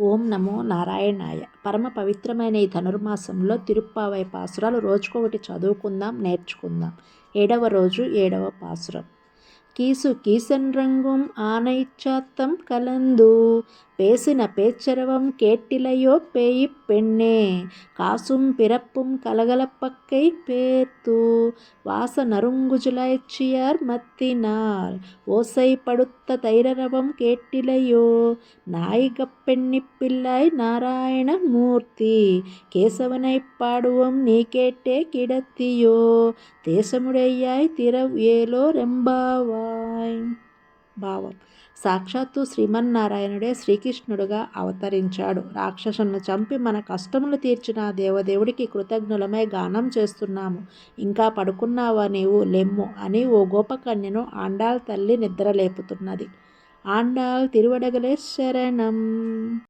ఓం నమో నారాయణాయ. పరమ పవిత్రమైన ఈ ధనుర్మాసంలో తిరుప్పావై పాసురాలు రోజుకొకటి చదువుకుందాం నేర్చుకుందాం. ఏడవ రోజు ఏడవ పాసురం. కీసు కీసన్ రంగుం ఆనైచ్చాత్తం కలందు. பேசின பேச்சரவம் கேட்டிலையோ பேயிப் பெண்ணே. காசும் பிறப்பும் கலகலப்பக்கை பேர்த்து. வாச நறுங்குஜுலாய்ச்சியார் மத்தினார். ஓசை படுத்த தைரரவம் கேட்டிலையோ. நாயகப் பெண்ணிப் பிள்ளாய் நாராயண மூர்த்தி. கேசவனை பாடுவோம் நீ கேட்டே கிடத்தியோ. தேசமுடையாய் திரவ் ஏலோ భావం. సాక్షాత్తు శ్రీమన్నారాయణుడే శ్రీకృష్ణుడుగా అవతరించాడు. రాక్షసులను చంపి మన కష్టములు తీర్చిన దేవదేవుడికి కృతజ్ఞులమై గానం చేస్తున్నాము. ఇంకా పడుకున్నావా నీవు? లెమ్ము అని ఓ గోపకన్యను ఆండాల్ తల్లి నిద్రలేపుతున్నది. ఆండాల్ తిరువడగలే శరణం